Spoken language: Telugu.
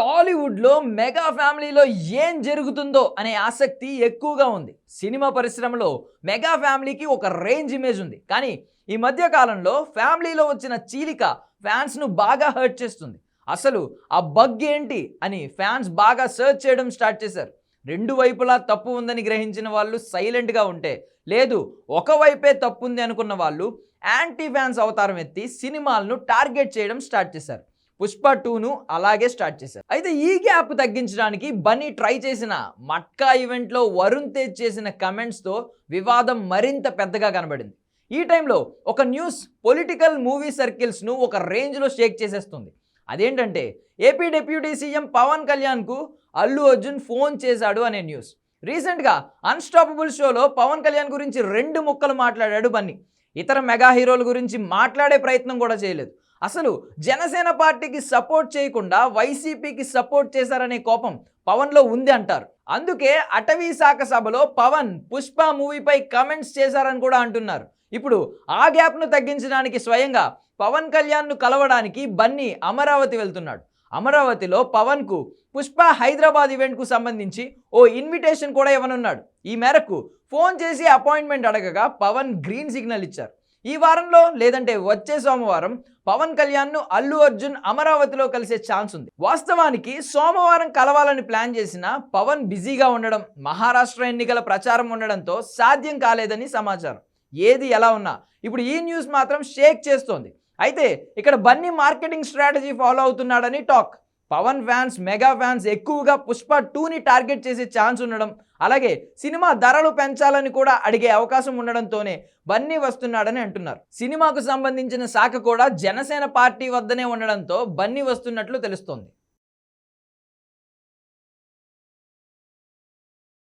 టాలీవుడ్లో మెగా ఫ్యామిలీలో ఏం జరుగుతుందో అనే ఆసక్తి ఎక్కువగా ఉంది. సినిమా పరిశ్రమలో మెగా ఫ్యామిలీకి ఒక రేంజ్ ఇమేజ్ ఉంది. కానీ ఈ మధ్య కాలంలో ఫ్యామిలీలో వచ్చిన చీలిక ఫ్యాన్స్ను బాగా హర్ట్ చేస్తుంది. అసలు ఆ బగ్ ఏంటి అని ఫ్యాన్స్ బాగా సర్చ్ చేయడం స్టార్ట్ చేశారు. రెండు వైపులా తప్పు ఉందని గ్రహించిన వాళ్ళు సైలెంట్గా ఉంటే లేదు ఒకవైపే తప్పు ఉంది అనుకున్న వాళ్ళు యాంటీ ఫ్యాన్స్ అవతారం ఎత్తి సినిమాలను టార్గెట్ చేయడం స్టార్ట్ చేశారు. పుష్ప టూను అలాగే స్టార్ట్ చేశారు. అయితే ఈ గ్యాప్ తగ్గించడానికి బన్నీ ట్రై చేసిన మట్కా ఈవెంట్లో వరుణ్ తేజ్ చేసిన కమెంట్స్తో వివాదం మరింత పెద్దగా కనబడింది. ఈ టైంలో ఒక న్యూస్ పొలిటికల్ మూవీ సర్కిల్స్ను ఒక రేంజ్లో షేక్ చేసేస్తుంది. అదేంటంటే ఏపీ డిప్యూటీ సీఎం పవన్ కళ్యాణ్కు అల్లు అర్జున్ ఫోన్ చేశాడు అనే న్యూస్. రీసెంట్గా అన్స్టాపబుల్ షోలో పవన్ కళ్యాణ్ గురించి రెండు ముక్కలు మాట్లాడాడు బన్నీ. ఇతర మెగా హీరోల గురించి మాట్లాడే ప్రయత్నం కూడా చేయలేదు. అసలు జనసేన పార్టీకి సపోర్ట్ చేయకుండా వైసీపీకి సపోర్ట్ చేశారనే కోపం పవన్లో ఉంది అంటారు. అందుకే అటవీ శాఖ సభలో పవన్ పుష్ప మూవీపై కమెంట్స్ చేశారని కూడా అంటున్నారు. ఇప్పుడు ఆ గ్యాప్ను తగ్గించడానికి స్వయంగా పవన్ కళ్యాణ్ను కలవడానికి బన్నీ అమరావతి వెళ్తున్నాడు. అమరావతిలో పవన్కు పుష్ప హైదరాబాద్ ఈవెంట్కు సంబంధించి ఓ ఇన్విటేషన్ కూడా ఇవ్వనున్నాడు. ఈ మేరకు ఫోన్ చేసి అపాయింట్మెంట్ అడగగా పవన్ గ్రీన్ సిగ్నల్ ఇచ్చారు. ఈ వారంలో లేదంటే వచ్చే సోమవారం పవన్ కళ్యాణ్ను అల్లు అర్జున్ అమరావతిలో కలిసే ఛాన్స్ ఉంది. వాస్తవానికి సోమవారం కలవాలని ప్లాన్ చేసిన పవన్ బిజీగా ఉండడం మహారాష్ట్ర ఎన్నికల ప్రచారం ఉండడంతో సాధ్యం కాలేదని సమాచారం. ఏది ఎలా ఉన్నా ఇప్పుడు ఈ న్యూస్ మాత్రం షేక్ చేస్తోంది. అయితే ఇక్కడ Bunny marketing strategy follow అవుతున్నాడని talk. Pawan fans mega fans ఎక్కువగా పుష్ప టూని టార్గెట్ చేసే ఛాన్స్ ఉండడం అలాగే సినిమా ధరలు పెంచాలని కూడా అడిగే అవకాశం ఉండడంతోనే బన్నీ వస్తున్నాడని అంటున్నారు. సినిమాకు సంబంధించిన శాఖ కూడా జనసేన పార్టీ వద్దనే ఉండడంతో బన్నీ వస్తున్నట్లు తెలుస్తోంది.